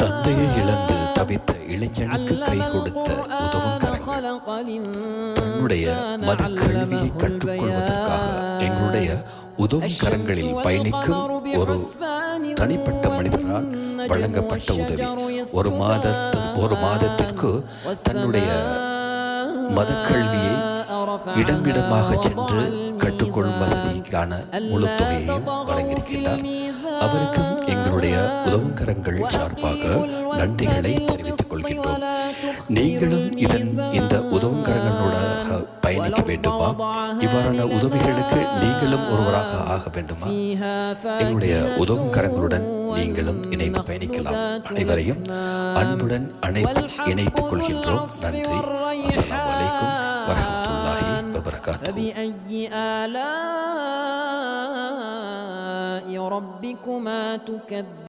தந்தையை இழந்து தவித்த இளைஞனுக்கு கை கொடுத்த உதவும் கரங்கள். தன்னுடைய மத கல்வியை கற்றுக்கொள்வதற்காக எங்களுடைய உதவும் கரங்களில் பயணிக்கும் ஒரு தனிப்பட்ட மனிதரால் வழங்கப்பட்ட உதவி. ஒரு மாத ஒரு மாதத்திற்கு தன்னுடைய மத கல்வியை இடமிடமாக சென்று கற்றுக்கொள்ளும் நிதிக்கான முழு தொகையையும் வழங்கியிருக்கின்றார். அவருக்கும் எங்களுடைய உதவுங்கரங்கள் சார்பாக நன்றிகளை தெரிவித்துக் கொள்கின்றோம் நீங்களும் இதன் இந்த உதவுங்கரங்களோட பயணிக்க வேண்டுமா? இவ்வாறான உதவிகளுக்கு நீங்களும் ஒருவராக ஆக வேண்டுமா? எங்களுடைய உதவுங்கரங்களுடன் நீங்களும் இணைந்து பயணிக்கலாம். அனைவரையும் அன்புடன் அனைத்து இணைத்துக் கொள்கின்றோம். நன்றி. அஸ்லாம் வலைக்கும் வரமத்துல்லாஹி வபரகாத்து ربكما تكذبان.